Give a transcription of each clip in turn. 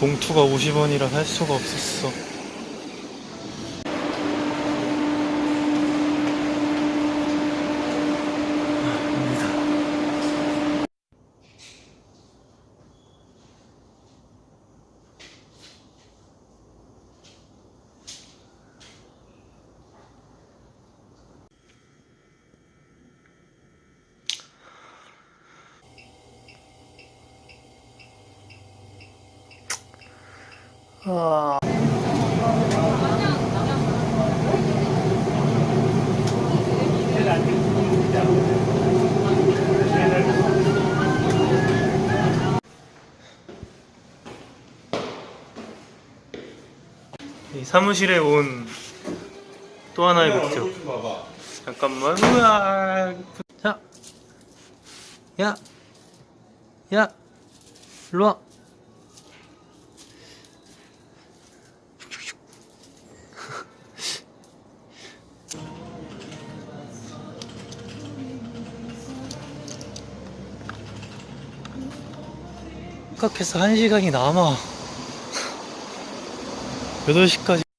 봉투가 50원이라 살 수가 없었어. 이 사무실에 온 또 하나의 목적. 잠깐만. 우와. 자. 야. 야. 일로 와. 생각해서 한 시간이 남아. 8시까지.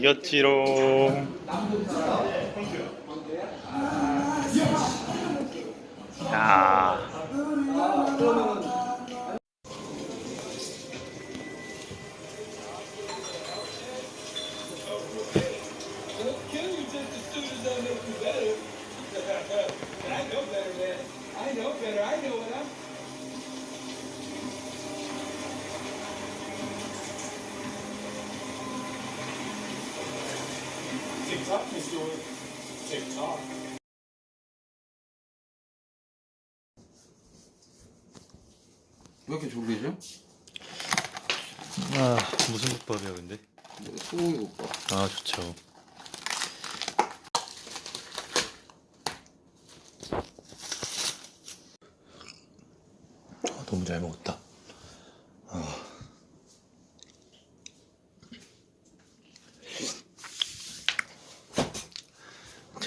이겼지롱. 야. 왜 이렇게 졸리죠? 아, 무슨 국밥이야, 근데? 뭐, 소고기 국밥. 아, 좋죠. 아, 너무 잘 먹었다.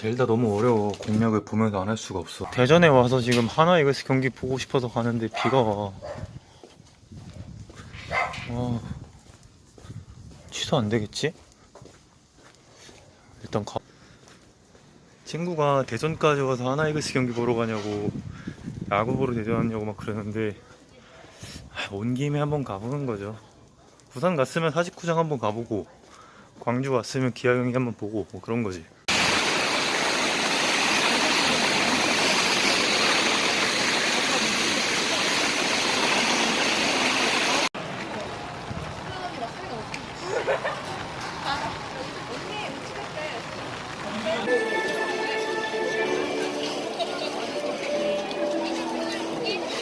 젤다 너무 어려워. 공략을 보면서 안 할 수가 없어. 대전에 와서 지금 하나 이글스 경기 보고 싶어서 가는데 비가 와. 와. 취소 안 되겠지? 일단 가. 친구가 대전까지 와서 하나 이글스 경기 보러 가냐고 야구 보러 대전 왔냐고 막 그러는데 아, 온 김에 한번 가보는 거죠. 부산 갔으면 사직구장 한번 가보고 광주 왔으면 기아 경기 한번 보고 뭐 그런 거지.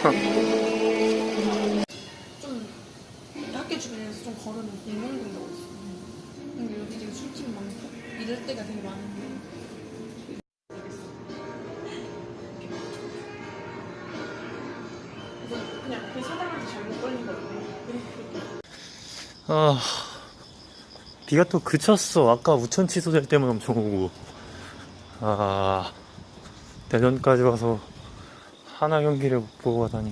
좀 학교 주변에서 좀 걸으면 공명된다고 했어. 근데 여기 되게 술집 많고 이럴 때가 되게 많은데. 그래서 그냥 그 사장한테 잘못 걸린 거 같아. 아 비가 또 그쳤어. 아까 우천 취소될 때만 엄청 오고. 아 대전까지 와서 하나 경기를 못 보고 가다니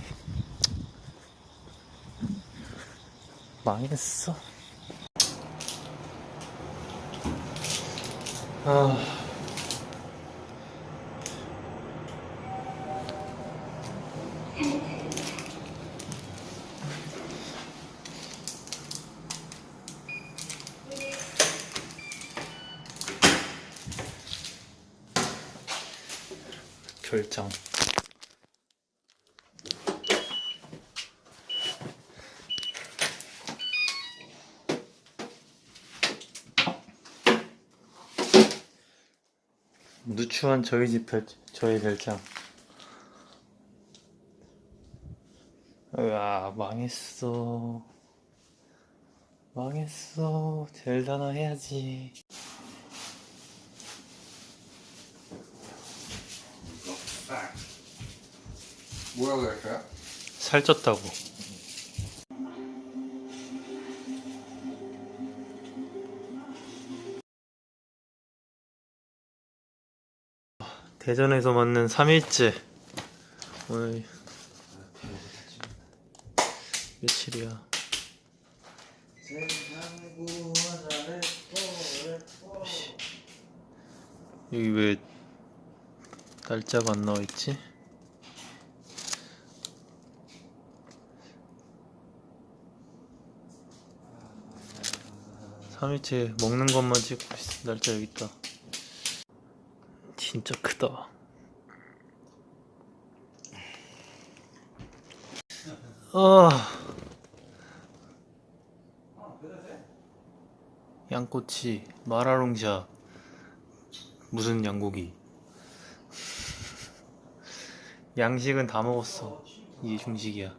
망했어. 아 별장. 누추한 저희 집 별, 저희 별장. 으아, 망했어. 망했어. 젤다나 해야지. 뭐라고 할까요? 살쪘다고. 대전에서 맞는 3일째. 오늘 며칠이야? 여기 왜 날짜가 안 나와 있지? 3일째 먹는 것만 찍고 있어. 날짜 여기 있다. 진짜 크다. 아. 양꼬치, 마라롱샤, 무슨 양고기. 양식은 다 먹었어. 이게 중식이야.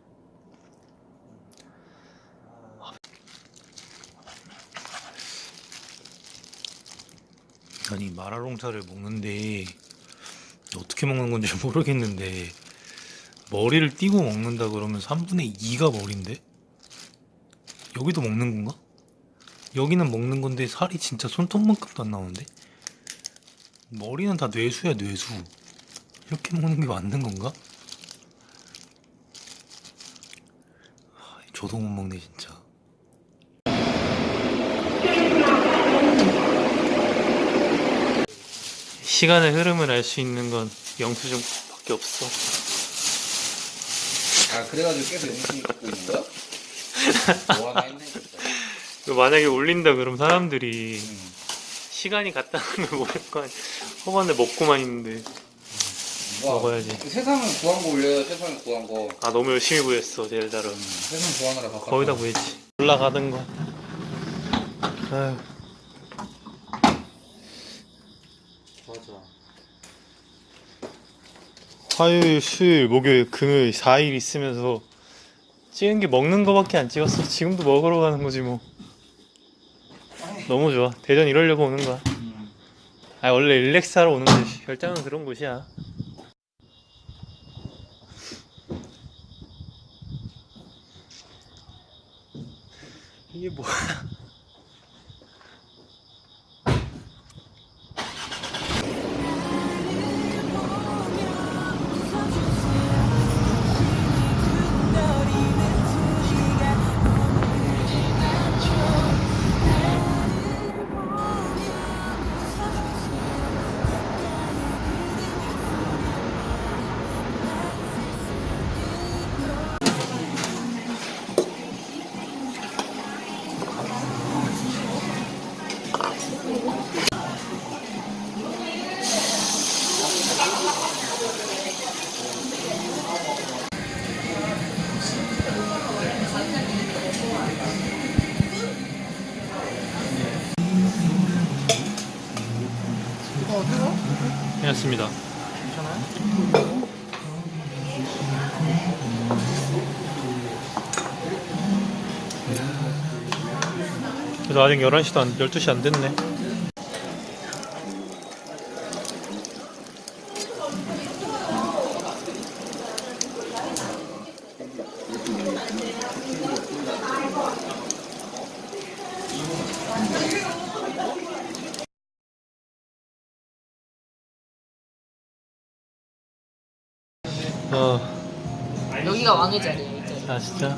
아니 마라롱차를 먹는데 어떻게 먹는 건지 모르겠는데 머리를 띄고 먹는다 그러면 3분의 2가 머리인데 여기도 먹는 건가? 여기는 먹는 건데 살이 진짜 손톱만큼도 안 나오는데 머리는 다 뇌수야 뇌수 이렇게 먹는 게 맞는 건가? 하, 저도 못 먹네 진짜 시간의 흐름을 알 수 있는 건 영수증밖에 없어. 아 그래가지고 계속 갖고 있는 거야? 뭐 하나 했네 진짜 이거 만약에 올린다 그럼 사람들이 음. 시간이 갔다는 걸 모를 거 아니야. 허반에 먹고만 있는데 와, 먹어야지. 세상을 구한 거 올려요 세상을 구한 거 아 너무 열심히 구했어 젤다를. 세상 구하느라 거의 다 구했지. 올라가던 거. 아휴. 맞아 화요일, 수요일, 목요일, 금요일 4일 있으면서 찍은 게 먹는 거밖에 안 찍었어. 지금도 먹으러 가는 거지 뭐. 너무 좋아. 대전 이러려고 오는 거야. 아 원래 릴렉스 하러 오는 거지. 별장은 그런 곳이야. 이게 뭐야? 괜찮습니다. 그래서 아직 11시도 안, 12시 안 됐네. 어, 여기가 왕의 자리야, 이 자리. 아 진짜?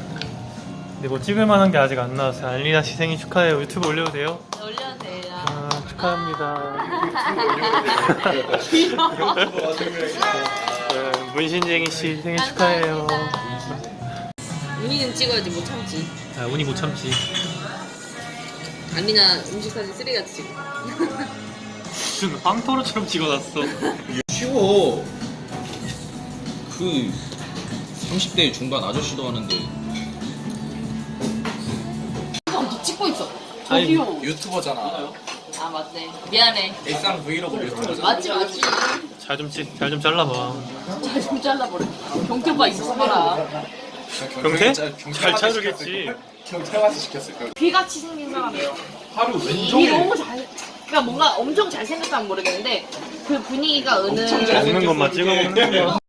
근데 뭐 찍을 만한 게 아직 안 나와서 알리나 씨 생일 축하해요. 유튜브 올려도 돼요? 올려도 돼요. 아, 축하합니다. 네, 문신쟁이 씨 생일 축하해요. 운이는 찍어야지 못 참지. 아, 운이 못 참지. 아미나 음식 사진 쓰레기 같이 찍어. 무슨 황토로처럼 찍어놨어. 쉬워 그 30대 중반 아저씨도 하는데 너 찍고 있어. 저기요. 유튜버잖아. 아 맞네. 미안해. 일상 브이로그 유튜버잖아. 맞지 맞지. 잘 좀 잘 좀 잘라봐. 잘 좀 잘라버려. 경태 오빠 있어봐라. 경태? 잘 자르겠지. 경태 와서 시켰을 거야. 귀같이 생긴 사람이에요. 하루 이 왼종일 너무 잘. 그러니까 뭔가 엄청 잘생겼다면 모르겠는데 그 분위기가 엄청 은은 잘- 먹는 것만 찍어 먹는 거야.